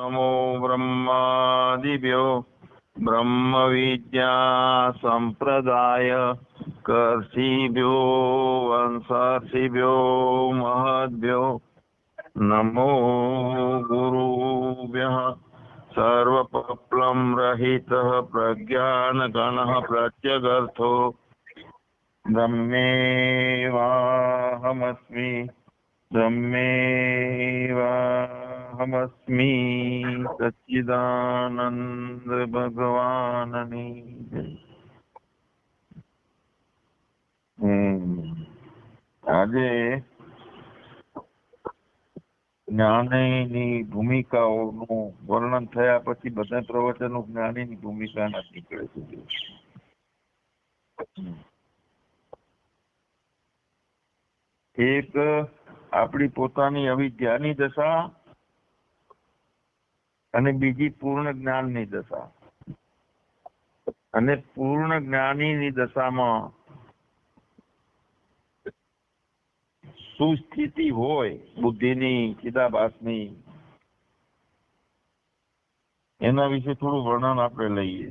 નમો બ્રહ્માદિભ્યો બ્રહ્મ વિદ્યા સંપ્રદાય કર્ષિભ્યો વંશર્ષિભ્યો મહદ્ભ્યો નમો ગુરુભ્યઃ સર્વપપ્લમ રહિતઃ પ્રજ્ઞાનગણઃ પ્રત્યગર્થો બ્રહ્મેવાહમસ્મિ સચિદાનંદ ભગવાનની આજે જ્ઞાનીની ભૂમિકાઓનું વર્ણન થયા પછી બધા પ્રવચનો જ્ઞાનીની ભૂમિકા નીકળે છે. એક આપણી પોતાની અવિદ્યાની દશા અને બીજી પૂર્ણ જ્ઞાનની દશા. અને પૂર્ણ જ્ઞાનીની દશામાં સુસ્થિતિ હોય, બુદ્ધિની, ચિદાભાસની, એના વિશે થોડું વર્ણન આપણે લઈએ.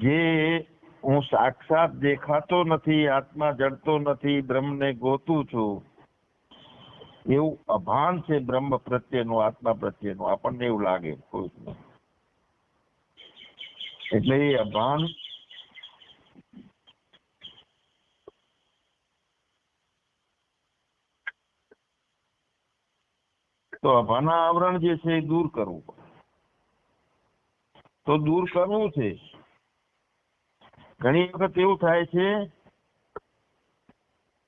જે હું સાક્ષાત દેખાતો નથી, આત્મા જડતો નથી, બ્રહ્મને ગોતું છું એવું અભાન છે બ્રહ્મ પ્રત્યેનું, આત્મા પ્રત્યેનું, આપણને એવું લાગે કોઈને એટલે એ અભાન તો અભાના આવરણ જે છે એ દૂર કરવું તો દૂર કરવું છે. ઘણી વખત એવું થાય છે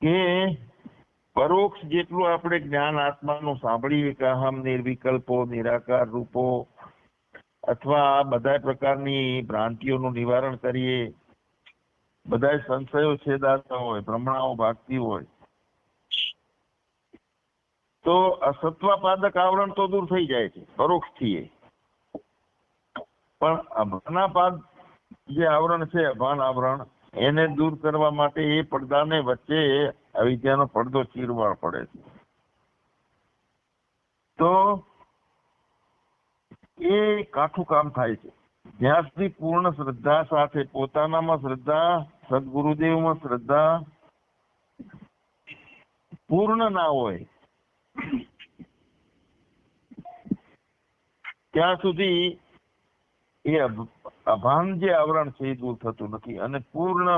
કે પરોક્ષ જેટલું આપણે જ્ઞાન આત્માનું સાંભળી કે અહમ નિર્વિકલ્પો, નિરાકાર રૂપો અથવા બધા પ્રકારની ભ્રાંતિઓનું નિવારણ કરીએ. બધા સંશયો છેદાતા હોય, ભ્રમણાઓ ભાગતી હોય. તો અસત્વાપાદક આવરણ તો દૂર થઈ જાય છે, પરોક્ષથી. પણ અભાનાપાદ જે આવરણ છે, અભાન આવરણ, એને દૂર કરવા માટે એ પડદાને વચ્ચે અવિદ્યાનો પડદો ચીરવા પડે છે. તો એ કાઠું કામ થાય છે. જ્યાં સુધી પૂર્ણ શ્રદ્ધા સાથે પોતાનામાં શ્રદ્ધા, સદગુરુદેવમાં શ્રદ્ધા પૂર્ણ ના હોય, ત્યાં સુધી એ અભાન જે આવરણ છે એ દૂર થતું નથી. અને પૂર્ણ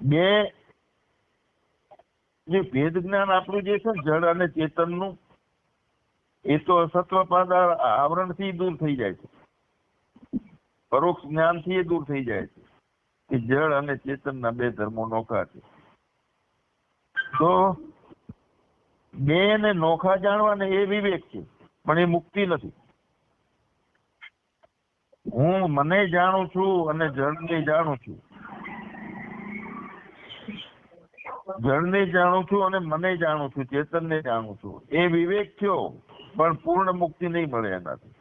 બે જે ભેદ જ્ઞાન આપણું જે છે જળ અને ચેતનનું, એ તો સત્વપાદ આવરણથી દૂર થઈ જાય છે. પરોક્ષ જ્ઞાનથી એ દૂર થઈ જાય છે કે જળ અને ચેતનના બે ધર્મો નોખા છે. તો બે ને નોખા જાણવાને એ વિવેક છે, પણ એ મુક્તિ નથી. હું મને જાણું છું અને જળને જાણું છું. જળને જાણું છું અને મને જાણું છું, ચેતનને જાણું છું. એ વિવેક થયો, પણ પૂર્ણ મુક્તિ નહીં મળે એનાથી.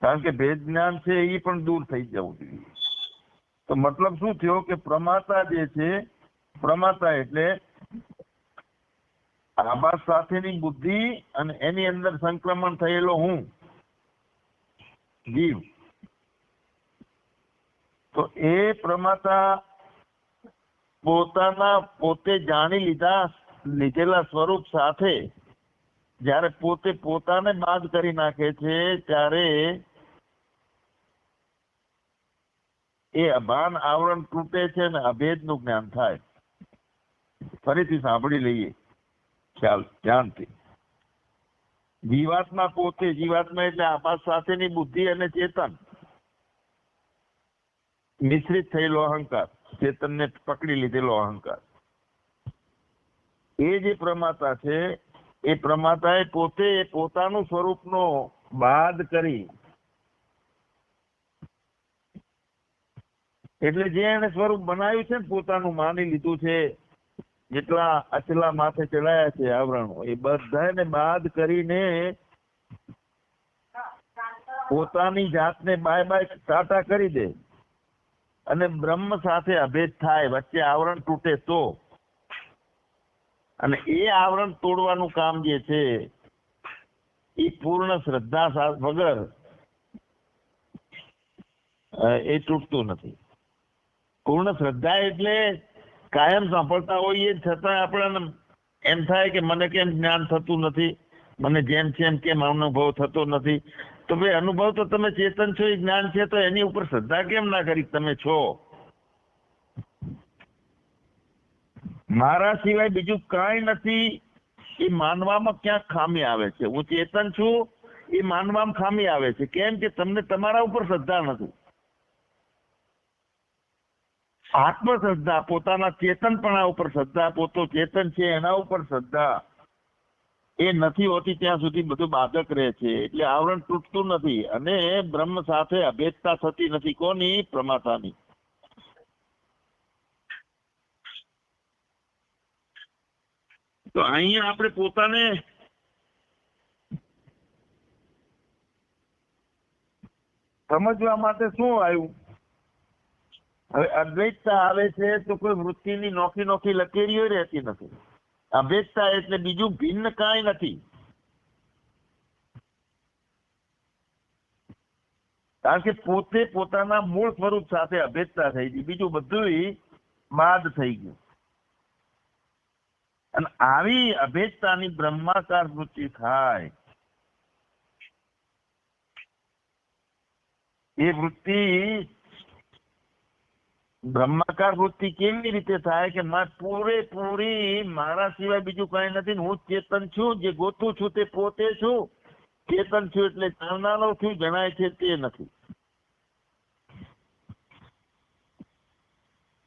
કારણ કે ભેદ જ્ઞાન છે એ પણ દૂર થઈ જવું જોઈએ. તો મતલબ શું થયો કે પ્રમાતા જે છે, પ્રમાતા એટલે આભાસ સાથેની બુદ્ધિ અને એની અંદર સંક્રમણ થયેલો હું, જીવ. તો એ પ્રમાતા પોતાના પોતે જાણી લીધા, લીધેલા સ્વરૂપ સાથે જ્યારે પોતે પોતાને બાદ કરી નાખે છે, ત્યારે એ અભાન આવરણ તૂટે છે અને અભેદનું જ્ઞાન થાય. ફરીથી સાંભળી લઈએ. ખ્યાલ, ધ્યાનથી. જીવાત્મા પોતે, જીવાત્મા એટલે આભાસ સાથેની બુદ્ધિ અને ચેતન. મિશ્રિત થયેલો અહંકાર. ચેતનને પકડી લીધેલો અહંકાર. એ જે પ્રમાતા છે, એ પ્રમાતાએ પોતે પોતાનું સ્વરૂપનો બાદ કરી. એટલે જે એને સ્વરૂપ બનાવ્યું છે ને, પોતાનું માની લીધું છે, જેટલા અચલા માથે ચડાયા છે આવરણો, એ બધાને બાદ કરીને પોતાની જાતને બાય બાય ટાટા કરી દે. અને બ્રહ્મ સાથે અભેદ થાય, વચ્ચે આવરણ તૂટે તો. અને એ આવરણ તોડવાનું કામ જે છે, એ પૂર્ણ શ્રદ્ધા વગર એ તૂટતું નથી. પૂર્ણ શ્રદ્ધા એટલે કાયમ સાંભળતા હોઈએ છતાં આપણને એમ થાય કે મને કેમ જ્ઞાન થતું નથી, મને જેમ છે એમ કેમ અનુભવ થતો નથી. તો ભાઈ, અનુભવ તો તમે ચેતન છો, એ જ્ઞાન છે, તો એની ઉપર શ્રદ્ધા કેમ ના કરી તમે છો? મારા સિવાય બીજું કાંઈ નથી. એ માનવામાં ક્યાંક ખામી આવે છે. હું ચેતન છું, એ માનવામાં ખામી આવે છે. કેમ કે તમને તમારા ઉપર શ્રદ્ધા નથી. આત્મશ્રદ્ધા, પોતાના ચેતનપણા ઉપર શ્રદ્ધા, પોતો ચેતન છે, એના ઉપર શ્રદ્ધા. એ નથી હોતી ત્યાં સુધી બધું બાધક રહે છે. એટલે આવરણ તૂટતું નથી અને બ્રહ્મ સાથે અભેદતા થતી નથી. કોની? પ્રમાતાની. તો અહીંયા આપણે પોતાને સમજવા માટે શું આવ્યું? હવે અદ્વૈતતા આવે છે તો કોઈ વૃત્તિની નોખી નોખી લકેરીઓ રહેતી નથી. અભેદતા એટલે બીજું ભિન્ન કાંઈ નથી. કારણ કે પોતે પોતાના મૂળ સ્વરૂપ સાથે અભેદતા થઈ ગઈ. બીજું બધું માદ થઈ ગયું. અને આવી અભેદતાની બ્રહ્માકાર વૃત્તિ થાય. એ વૃત્તિ બ્રહ્માકાર વૃત્તિ કેવી રીતે થાય કે પૂરેપૂરી મારા સિવાય બીજું કઈ નથી હું ચેતન છું, જે ગોતું છું તે પોતે છું. ચેતન છું એટલે જાણનારો છું, જણાય છે તે નથી.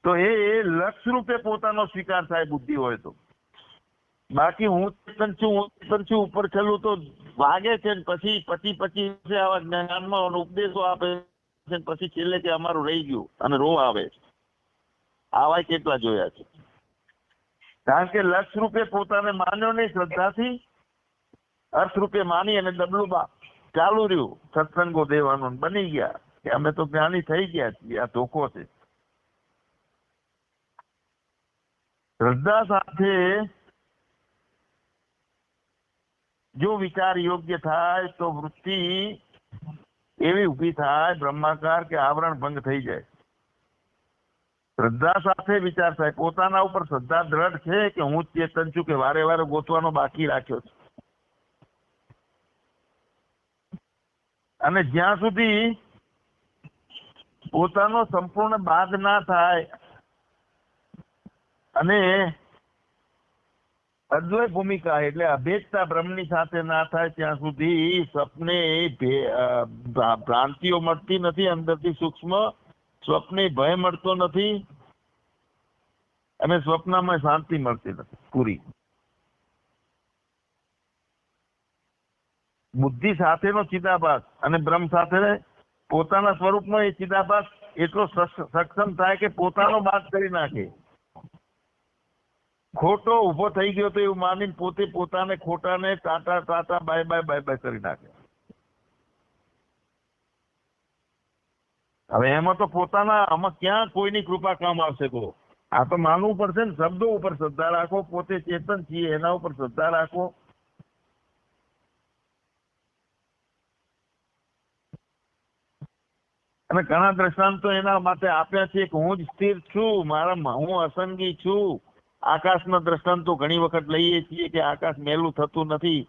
તો એ લક્ષ રૂપે પોતાનો સ્વીકાર થાય બુદ્ધિ હોય તો. બાકી હું ચેતન છું, હું ચેતન છું, ઉપર છેલ્લું તો વાગે છે ને પછી પછી છે આવા જ્ઞાનમાં ઉપદેશો આપે છે પછી છેલ્લે કે અમારું રહી ગયું અને રો આવે છે. આવા કેટલા જોયા છે? કારણ કે લક્ષ રૂપે પોતાને માન્યો નહીં, શ્રદ્ધાથી અર્થ રૂપે માની અને ડબલું ચાલુ રહ્યું, સત્સંગો દેવાનું બની ગયા. કે અમે તો જ્ઞાની થઈ ગયા છીએ, આ ધોકો છે. શ્રદ્ધા સાથે જો વિચાર યોગ્ય થાય, તો વૃત્તિ એવી ઊભી થાય, બ્રહ્માકાર કે આવરણ ભંગ થઈ જાય. શ્રદ્ધા સાથે વિચાર થાય પોતાના ઉપર શ્રદ્ધા દ્રઢ છે કે હું ચેતન છું કે વારે વારે ગોતવાનો બાકી રાખ્યો છે? અને જ્યાં સુધી પોતાનો સંપૂર્ણ બાદ ના થાય અને અદ્વય ભૂમિકા એટલે અભેદતા બ્રહ્મની સાથે ના થાય, ત્યાં સુધી સપને ભ્રાંતિઓ મળતી નથી, અંદરથી સૂક્ષ્મ સ્વપ્ને ભય મળતો નથી અને સ્વપ્નમાં શાંતિ મળતી નથી, પૂરી. બુદ્ધિ સાથેનો ચિદાભાસ અને બ્રહ્મ સાથે પોતાના સ્વરૂપનો એ ચિદાભાસ એટલો સક્ષ- સક્ષમ થાય કે પોતાનો બાદ કરી નાખે. ખોટો ઊભો થઈ ગયો તો એવું માની પોતે પોતાને ખોટાને tata tata bye bye bye bye કરી નાખે. હવે એમાં તો પોતાના, આમાં ક્યાં કોઈની કૃપા કામ આવશે કહો? આ તો માનવું પડશે ને, શબ્દો ઉપર શ્રદ્ધા રાખો, પોતે ચેતન છીએ, એના ઉપર શ્રદ્ધા રાખો. અને ઘણા દ્રષ્ટાંતો એના માટે આપ્યા છે કે હું જ સ્થિર છું, મારા હું અસંગી છું. આકાશના દ્રષ્ટાંતો ઘણી વખત લઈએ છીએ કે આકાશ મેલું થતું નથી.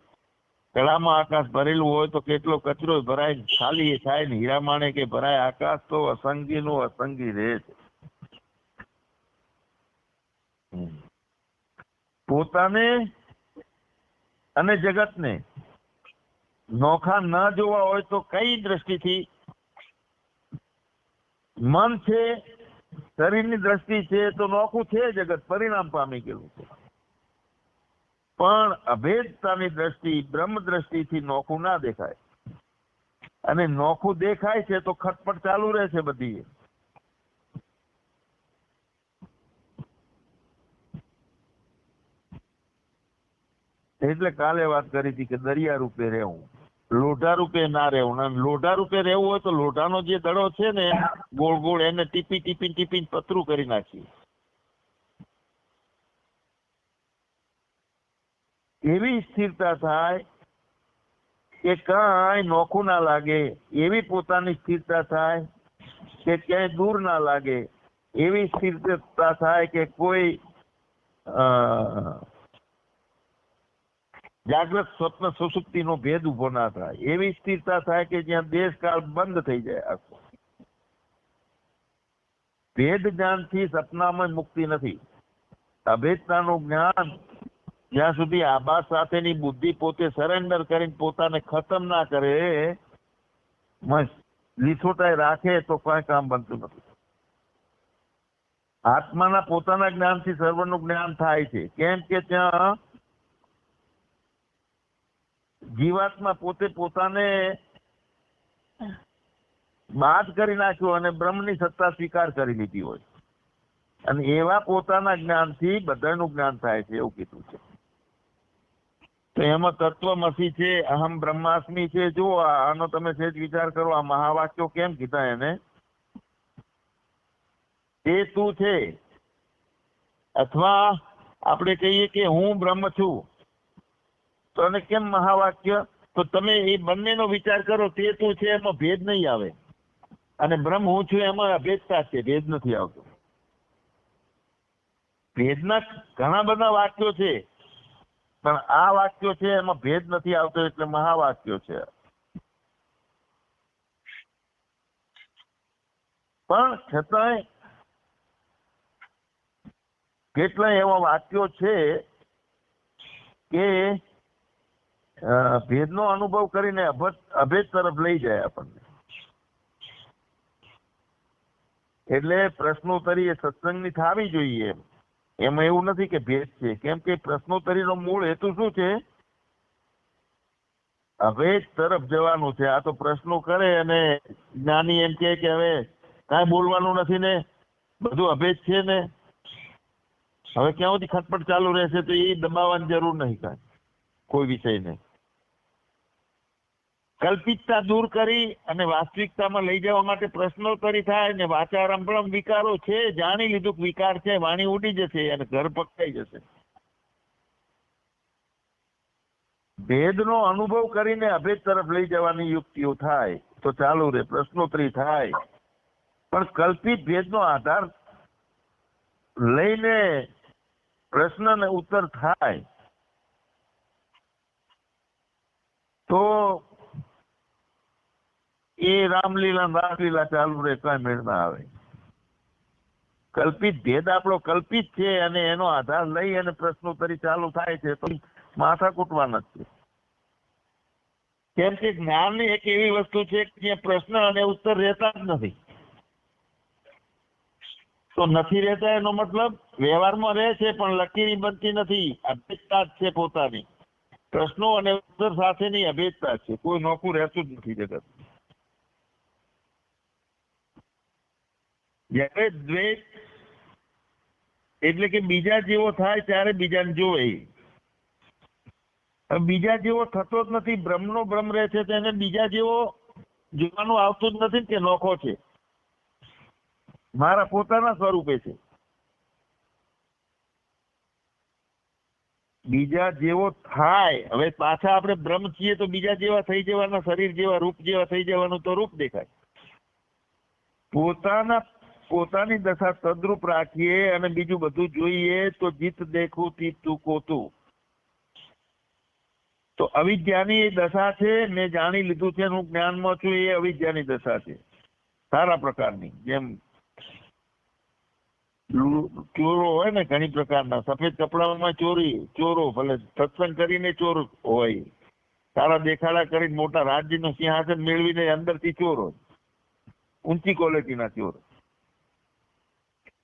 તળામાં આકાશ ભરેલું હોય તો કેટલો કચરો ભરાય, ખાલી થાય ને હીરા માણેકે ભરાય? આકાશ તો અસંગી નું અસંગી રહે છે. પોતાને અને જગતને નોખા ન જોવા હોય તો કઈ દ્રષ્ટિથી? મન છે, શરીરની દ્રષ્ટિ છે તો નોખું છે જગત, પરિણામ પામી ગયેલું છે. પણ અભેદતાની દ્રષ્ટિ બ્રહ્મ દ્રષ્ટિથી નોખું ના દેખાય. અને નોખું દેખાય છે તો ખટપટ ચાલુ રહે છે બધી એટલે કાલે વાત કરી હતી કે દરિયા રૂપે રહેવું. લોઢા રૂપે ના રહેવું. અને લોઢા રૂપે રહેવું હોય તો લોઢાનો જે દડો છે ને, ગોળ ગોળ એને ટીપી ટીપી ટીપી પતરું કરી નાખીએ. એવી સ્થિરતા થાય કે કાંઈ નોખું ના લાગે, એવી પોતાની સ્થિરતા થાય કે ક્યાંય દૂર ના લાગે, એવી સ્થિરતા થાય કે કોઈ જાગ્રત સ્વપ્ન સુસુપ્તિનો ભેદ ઊભો ના થાય. એવી સ્થિરતા થાય કે જ્યાં દેશ કાળ બંધ થઈ જાય આખો. ભેદ જ્ઞાનથી સપનામાં મુક્તિ નથી. અભેદતાનું જ્ઞાન જ્યાં સુધી આબા સાથેની બુદ્ધિ પોતે સરેન્ડર કરીને પોતાને ખતમ ના કરે લીસોટાઈ રાખે તો કોઈ કામ બનતું નથી. આત્માના પોતાના જ્ઞાનથી સર્વનું જ્ઞાન થાય છે. કેમ કે ત્યાં જીવાત્મા પોતે પોતાને બાદ કરી નાખ્યો અને બ્રહ્મની સત્તા સ્વીકાર કરી લીધી હોય. અને એવા પોતાના જ્ઞાનથી બધાનું જ્ઞાન થાય છે એવું કીધું છે. તો એમાં તત્વમસી છે, અહમ બ્રહ્માસ્મિ છે. જો આનો તમે સેજ વિચાર કરો, આ મહાવાક્યો કેમ કીધા એને? તે તું છે? અથવા આપણે કહીએ કે હું બ્રહ્મ છું. તો અને કેમ મહાવાક્ય? તો તમે એ બંનેનો વિચાર કરો, તે તું છે? એમાં ભેદ નહીં આવે. અને બ્રહ્મ હું છું, એમાં અભેદતા છે, ભેદ નથી આવતો. ભેદના ઘણા બધા વાક્યો છે. પણ આ વાક્યો છે, એમાં ભેદ નથી આવતો એટલે મહાવાક્યો છે. પણ છતાંય કેટલાય એવા વાક્યો છે કે ભેદનો અનુભવ કરીને અભેદ તરફ લઈ જાય આપણને. એટલે પ્રશ્નોત્તરી એ સત્સંગની થવી જોઈએ એમ. એમાં એવું નથી કે ભેદ છે. કેમ કે પ્રશ્નોત્તરીનો મૂળ હેતુ શું છે? અભેદ તરફ જવાનું છે. આ તો પ્રશ્નો કરે અને જ્ઞાની એમ કે હવે કાંઈ બોલવાનું નથી ને. બધું અભેદ છે ને. હવે ક્યાં સુધી ખટપટ ચાલુ રહેશે તો એ દબાવવાની જરૂર નહીં કાંઈ. કોઈ વિષયને. કલ્પિતતા દૂર કરી અને વાસ્તવિકતામાં લઈ જવા માટે પ્રશ્નોત્તરી થાય ને વાચારંભણમ વિકારો છે, જાણી લીધું વિકાર છે, વાણી ઉડી જશે અને ઘર પકડાઈ જશે. ભેદનો અનુભવ કરીને અભેદ તરફ લઈ જવાની યુક્તિઓ થાય તો ચાલુ રે પ્રશ્નોત્તરી થાય. પણ કલ્પિત ભેદનો આધાર લઈને પ્રશ્ન ને ઉત્તર થાય તો એ રામલીલા રામલીલા ચાલુ રહે, કઈ ના આવે. કલ્પિત ભેદ આપણો કલ્પિત છે અને એનો આધાર લઈ અને પ્રશ્નોત્તરી ચાલુ થાય છે, તો માથા કૂટવાના છે. કેમ કે જ્ઞાન એક એવી વસ્તુ છે કે પ્રશ્ન અને ઉત્તર રહેતા જ નથી. તો નથી રહેતા એનો મતલબ વ્યવહારમાં રહે છે, પણ લકીરી બનતી નથી. અભેદતા જ છે પોતાની. પ્રશ્નો અને ઉત્તર સાથેની અભેદતા છે. કોઈ નોખું રહેતું જ નથી જગત. જ્યારે દ્વેષ એટલે કે બીજા જેવો થાય ત્યારે બીજાને જોવે. બીજા જેવો થતો જ નથી, બ્રહ્મનો બ્રહ્મ રહે છે તેને બીજા જેવો જોવાનું આવતું જ નથી કે નોખો છે. મારા પોતાના સ્વરૂપે છે. બીજા જેવો થાય. હવે પાછા આપણે બ્રહ્મ છીએ તો બીજા જેવા થઈ જવાના, શરીર જેવા, રૂપ જેવા થઈ જવાનું તો રૂપ દેખાય. પોતાના પોતાની દશા તદ્રુપ રાખીએ અને બીજું બધું જોઈએ તો જીત દેખું, તીત તું. કોતું તો અવિદ્યાની એ દશા છે, મેં જાણી લીધું છે, હું જ્ઞાનમાં છું, એ અવિદ્યાની દશા છે. સારા પ્રકારની, જેમ ચોરો હોય ને ઘણી પ્રકારના, સફેદ કપડામાં ચોરી, ચોરો, ભલે સત્સંગ કરીને ચોર હોય. સારા દેખાડા કરીને મોટા રાજ્યનું સિંહાસન મેળવીને અંદરથી ચોર હોય. ઊંચી ક્વોલિટીના ચોર.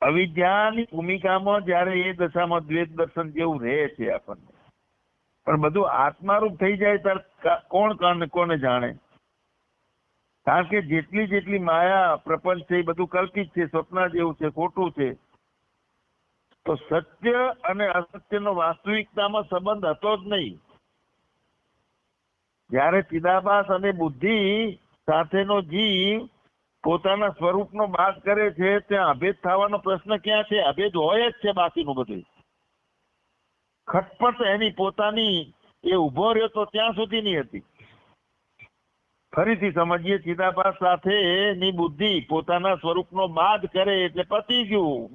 અવિદ્યાની ભૂમિકામાં જ્યારે એ દશામાં દ્વેત દર્શન જેવું રહે છે આપણને. પણ બધું આત્મારૂપ થઈ જાય ત્યારે કોણ કોને કોને જાણે? કારણ કે જેટલી જેટલી માયા પ્રપંચ છે એ બધું કલ્પિત છે, સ્વપ્ન જેવું છે, ખોટું છે. તો સત્ય અને અસત્યનો વાસ્તવિકતામાં સંબંધ હતો જ નહીં. જ્યારે ચિદાભાસ અને બુદ્ધિ સાથેનો જીવ પોતાના સ્વરૂપનો બાદ કરે છે, ત્યાં અભેદ થવાનો પ્રશ્ન ક્યાં છે? અભેદ હોય જ છે બાકીનું બધું ખટપટ એની પોતાની, એ ઊભો રહ્યો તો ત્યાં સુધીની હતી. ફરીથી સમજીએ ચિદાભાસ સાથે ની બુદ્ધિ પોતાના સ્વરૂપનો બાદ કરે એટલે પતી ગયું.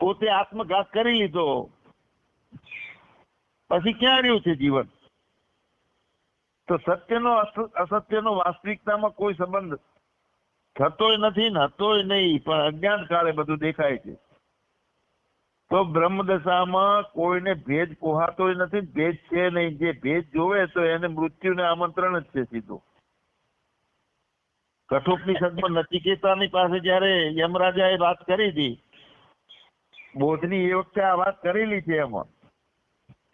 પોતે આત્મઘાત કરી લીધો. પછી ક્યાં રહ્યું છે જીવન? તો સત્યનો અસત્યનો વાસ્તવિકતામાં કોઈ સંબંધ થતોય નથી ને નહીં, પણ અજ્ઞાન કાળે બધું દેખાય છે. તો બ્રહ્મદશામાં કોઈને ભેદ પોહાતોય નથી, ભેદ છે નહીં. જે ભેદ જોવે તો એને મૃત્યુને આમંત્રણ જ છે સીધું. કઠોપનિષદમાં નચિકેતાની પાસે જયારે યમરાજાએ વાત કરી હતી, બોધની એ વખતે આ વાત કરેલી છે એમાં.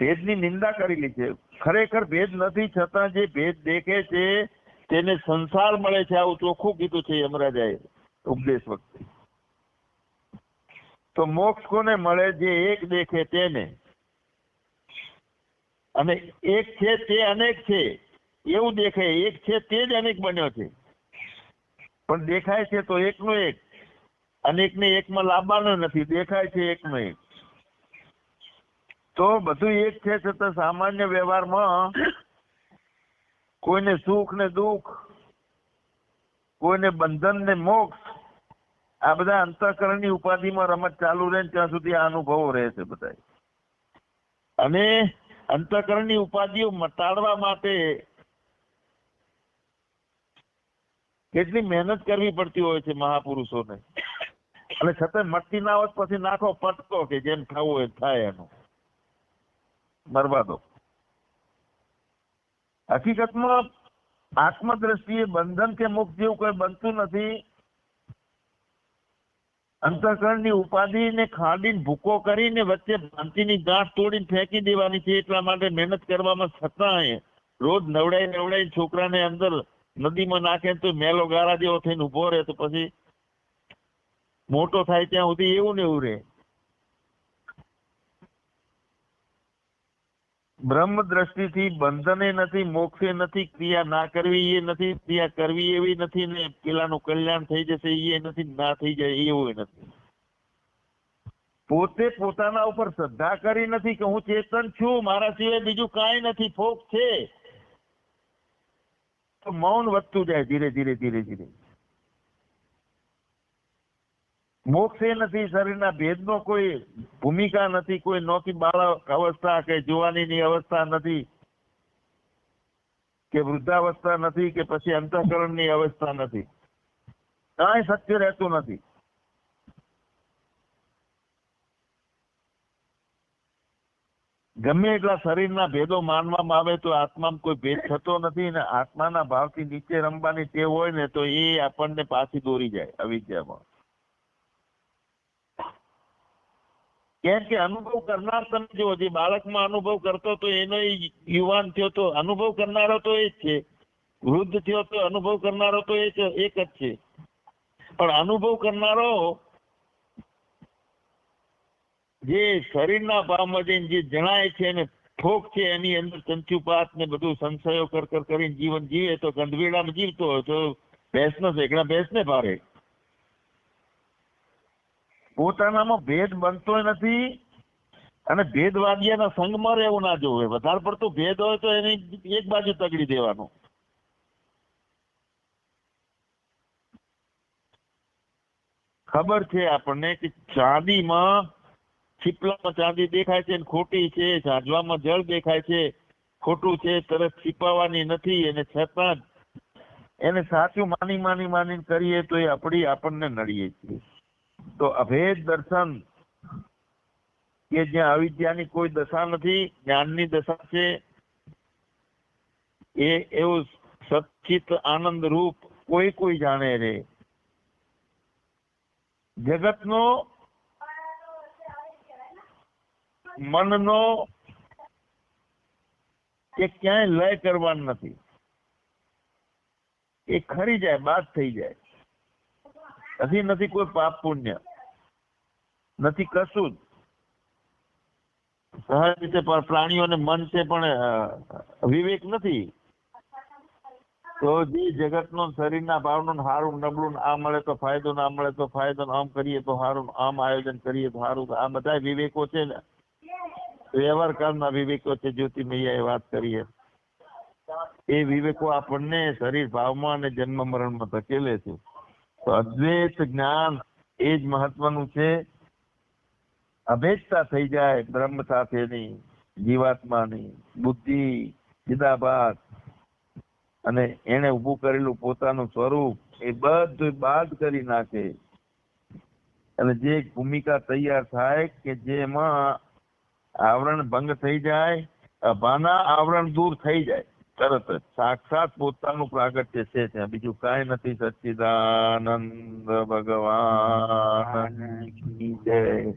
ભેદની નિંદા કરેલી છે. ખરેખર ભેદ નથી, છતાં જે ભેદ દેખે છે તેને સંસાર મળે છે આવું ચોખ્ખું કીધું છે યમરાજાએ ઉપદેશ વખતે. તો મોક્ષ કોને મળે જે એક દેખે તેને? અને એક છે તે અનેક છે. એવું દેખે એક છે તે જ અનેક બન્યો છે. પણ દેખાય છે તો એકનો એક. અનેકને એકમાં લાવવાનો નથી, દેખાય છે એકનો એક. તો બધું એક છે છતાં સામાન્ય વ્યવહારમાં કોઈને સુખ ને દુઃખ, કોઈને બંધન ને મોક્ષ, આ બધા અંતઃકરણની ઉપાધિમાં રમત ચાલુ રહે ત્યાં સુધી આ અનુભવો રહે છે બધા અને અંતઃકરણની ઉપાધિઓ મટાડવા માટે કેટલી મહેનત કરવી પડતી હોય છે મહાપુરુષોને. અને છતાં મટતી ના હોત પછી નાખો, પટકો કે જેમ થવું હોય થાય એનું. મરવા દો. હકીકતમાં આત્મદ્રષ્ટિએ બંધન કે મુક્ત જેવું કોઈ બનતું નથી. અંતઃકરણની ઉપાધિને ખાડીને ભૂકો કરીને વચ્ચે ભ્રાંતિની ગાંઠ તોડીને ફેંકી દેવાની છે એટલા માટે મહેનત કરવામાં છતાંય રોજ નવડાઈ નવડાઈ છોકરાને અંદર નદીમાં નાખે તો મેલો ગારા જેવો થઈને ઊભો રહે તો પછી મોટો થાય ત્યાં સુધી એવું ને એવું રહે. બ્રહ્મ દ્રષ્ટિથી બંધને નથી, મોક્ષે નથી, ક્રિયા ના કરવી એ નથી, ક્રિયા કરવી એવી નથી ને પેલાનું કલ્યાણ થઈ જશે એ નથી, ના થઈ જાય એવું નથી. પોતે પોતાના ઉપર શ્રદ્ધા કરી નથી કે હું ચેતન છું, મારા સિવાય બીજું કાંઈ નથી ફોક છે. તો મૌન વધતું જાય ધીરે ધીરે ધીરે ધીરે. મોક્ષ નથી, શરીરના ભેદનો કોઈ ભૂમિકા નથી, કોઈ નોતી બાળક અવસ્થા કે જુવાનીની અવસ્થા નથી, કે વૃદ્ધાવસ્થા નથી, કે પછી અંતઃકરણની અવસ્થા નથી. કાંઈ સત્ય રહેતું નથી. ગમે એટલા શરીરના ભેદો માનવામાં આવે તો આત્મામાં કોઈ ભેદ થતો નથી ને આત્માના ભાવથી નીચે રમવાની ટેવ હોય ને તો એ આપણને પાછી દોરી જાય અવિદ્યામાં. કેમ કે અનુભવ કરનાર તમે જુઓ, જે બાળકમાં અનુભવ કરતો તો એનો યુવાન થયો તો અનુભવ કરનારો તો એ જ છે. વૃદ્ધ થયો તો અનુભવ કરનારો તો એ એક જ છે. પણ અનુભવ કરનારો જે શરીરના ભાવમાં જઈને જે જણાય છે અને ફોક છે, એની અંદર ચંચુપાત ને બધું સંશયો કર કર કરીને જીવન જીવે તો ગંધવેડામાં જીવતો હોય તો ભેંસનો શેકડા ભેંસને ભારે. પોતાનામાં ભેદ બનતો નથી અને ભેદવાદીના સંગમાં રહેવું ના જોવે. વધારે પડતું ભેદ હોય તો એની એક બાજુ તગડી દેવાનું. ખબર છે આપણને કે ચાંદીમાં છીપલામાં ચાંદી દેખાય છે ખોટી છે, ઝાંઝવામાં જળ દેખાય છે, ખોટું છે, તરત છીપાવાની નથી અને છતાં એને સાચું માની માની માની કરીએ તો એ આપણી આપણને નડીએ છીએ. તો અભેદ દર્શન કે જ્યાં અવિદ્યાની કોઈ દશા નથી, જ્ઞાનની દશા છે, એ એવું સચિત આનંદ રૂપ કોઈ કોઈ જાણે રે. જગતનો મનનો એ ક્યાંય લય કરવાનું નથી. એ ખરી જાય, બાદ થઈ જાય. હજી નથી કોઈ પાપ પુણ્ય. નથી કશું જ. સહજ રીતે પ્રાણીઓને મન છે પણ વિવેક નથી. તો જે જગતનો શરીરના ભાવનું હારું નબળું આ મળે તો ફાયદો ના મળે તો ફાયદો આમ કરીએ તો સારું આમ આયોજન કરીએ તો સારું આ બધા વિવેકો છે ને. વ્યવહાર કાળના વિવેકો છે જ્યોતિ એ વાત કરીએ એ વિવેકો આપણને શરીર ભાવમાં અને જન્મ મરણમાં ધકેલે છે. તો અદ્વૈત જ્ઞાન એ જ મહત્વનું છે. અભેદતા થઈ જાય બ્રહ્મ સાથેની, જીવાત્માની, બુદ્ધિ ચિદાબાદ અને એને ઊભું કરેલું પોતાનું સ્વરૂપ એ બધું બાદ કરી નાખે. અને જે ભૂમિકા તૈયાર થાય કે જેમાં આવરણ ભંગ થઈ જાય, અભાના આવરણ દૂર થઈ જાય. તરત જ. સાક્ષાત પોતાનું પ્રાગટ્ય છે ત્યાં. બીજું કાંઈ નથી. સચ્ચિદાનંદ ભગવાન. જય.